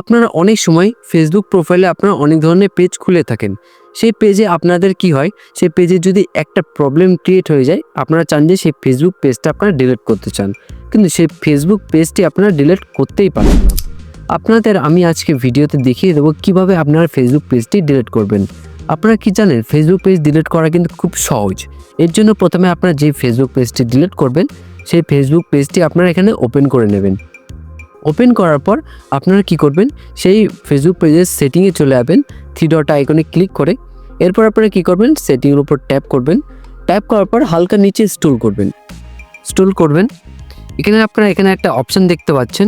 আপনারা অনেক সময় ফেসবুক প্রোফাইলে আপনারা অনেক ধরনের পেজ খুলে থাকেন। সেই পেজে আপনাদের কি হয়? সেই পেজে যদি একটা প্রবলেম ক্রিয়েট হয়ে যায়, আপনারা চান যে সেই ফেসবুক পেজটা আপনারা ডিলিট করতে চান। কিন্তু সেই ফেসবুক পেজটি আপনারা ডিলিট করতেই পারেন না। আপনাদের আমি আজকে ভিডিওতে দেখিয়ে দেবো কীভাবে আপনারা ফেসবুক পেজটি ডিলিট করবেন। আপনারা কি জানেন ফেসবুক পেজ ডিলিট করা কিন্তু খুব সহজ। এর জন্য প্রথমে আপনারা যে ফেসবুক পেজটি ডিলিট করবেন, সেই ফেসবুক পেজটি আপনারা এখানে ওপেন করে নেবেন। ওপেন করার পর আপনারা কি করবেন? সেই ফেসবুক পেজের সেটিংয়ে চলে যাবেন থ্রি ডট আইকনে ক্লিক করে। এরপর আপনারা কি করবেন? সেটিংয়ের উপর ট্যাপ করবেন। ট্যাপ করার পর হালকা নিচে স্টোল করবেন। স্টোল করবেন। এখানে আপনারা এখানে একটা অপশন দেখতে পাচ্ছেন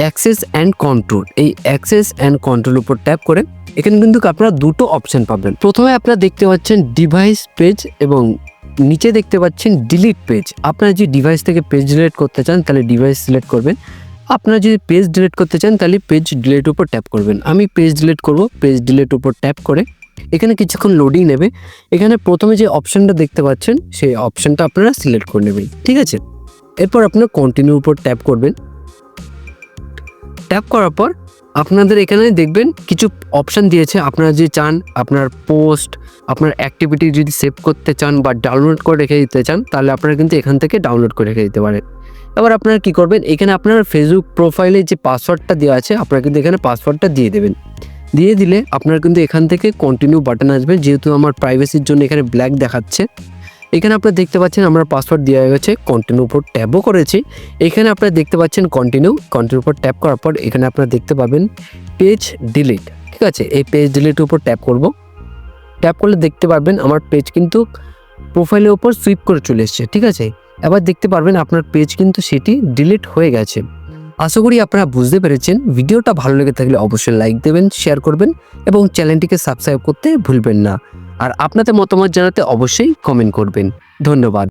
অ্যাক্সেস অ্যান্ড কন্ট্রোল এই অ্যাক্সেস অ্যান্ড কন্ট্রোল উপর ট্যাপ করে, এখানে কিন্তু আপনারা দুটো অপশন পাবেন। প্রথমে আপনারা দেখতে পাচ্ছেন ডিভাইস পেজ এবং নিচে দেখতে পাচ্ছেন ডিলিট পেজ আপনারা যে ডিভাইস থেকে পেজ ডিলিট করতে চান, তাহলে ডিভাইস সিলেক্ট করবেন। আপনারা যদি পেজ ডিলিট করতে চান, তাহলে পেজ ডিলিট উপর ট্যাপ করবেন। আমি পেজ ডিলিট করব পেজ ডিলিট উপর ট্যাপ করে। এখানে কিছুক্ষণ লোডিং নেবে। এখানে প্রথমে যে অপশানটা দেখতে পাচ্ছেন, সেই অপশানটা আপনারা সিলেক্ট করে নেবেন, ঠিক আছে? এরপর আপনারা কন্টিনিউ উপর ট্যাপ করবেন। ট্যাপ করার পর আপনাদের এখানে দেখবেন কিছু অপশান দিয়েছে। আপনারা যদি চান, আপনার পোস্ট আপনার অ্যাক্টিভিটি যদি সেভ করতে চান বা ডাউনলোড করে রেখে দিতে চান, তাহলে আপনারা কিন্তু এখান থেকে ডাউনলোড করে রেখে দিতে পারেন। এবার আপনারা কি করবেন? এখানে আপনার ফেসবুক প্রোফাইলে যে পাসওয়ার্ডটা দেওয়া আছে, আপনারা কিন্তু এখানে পাসওয়ার্ডটা দিয়ে দেবেন। দিয়ে দিলে আপনার কিন্তু এখান থেকে কন্টিনিউ বাটন আসবে। যেহেতু আমার প্রাইভেসির জন্য এখানে ব্ল্যাক দেখাচ্ছে এখানে আপনারা দেখতে পাচ্ছেন আমার পাসওয়ার্ড দেওয়া হয়ে গেছে কন্টিনিউ উপর ট্যাবও করেছি। এখানে আপনারা দেখতে পাচ্ছেন কন্টিনিউ কন্টিনিউ উপর ট্যাপ করার পর এখানে আপনারা দেখতে পাবেন পেজ ডিলিট ঠিক আছে? এই পেজ ডিলিট উপর ট্যাপ করব। ট্যাপ করলে দেখতে পারবেন আমার পেজ কিন্তু প্রোফাইলের উপর সুইপ করে চলে এসছে, ঠিক আছে? এবার দেখতে পারবেন আপনার পেজ কিন্তু সেটি ডিলিট হয়ে গেছে। আশা করি আপনারা বুঝতে পেরেছেন। ভিডিওটা ভালো লেগে থাকলে অবশ্যই লাইক দেবেন শেয়ার করবেন এবং চ্যানেলটিকে সাবস্ক্রাইব করতে ভুলবেন না। আর আপনাদের মতামত জানাতে অবশ্যই কমেন্ট করবেন। ধন্যবাদ।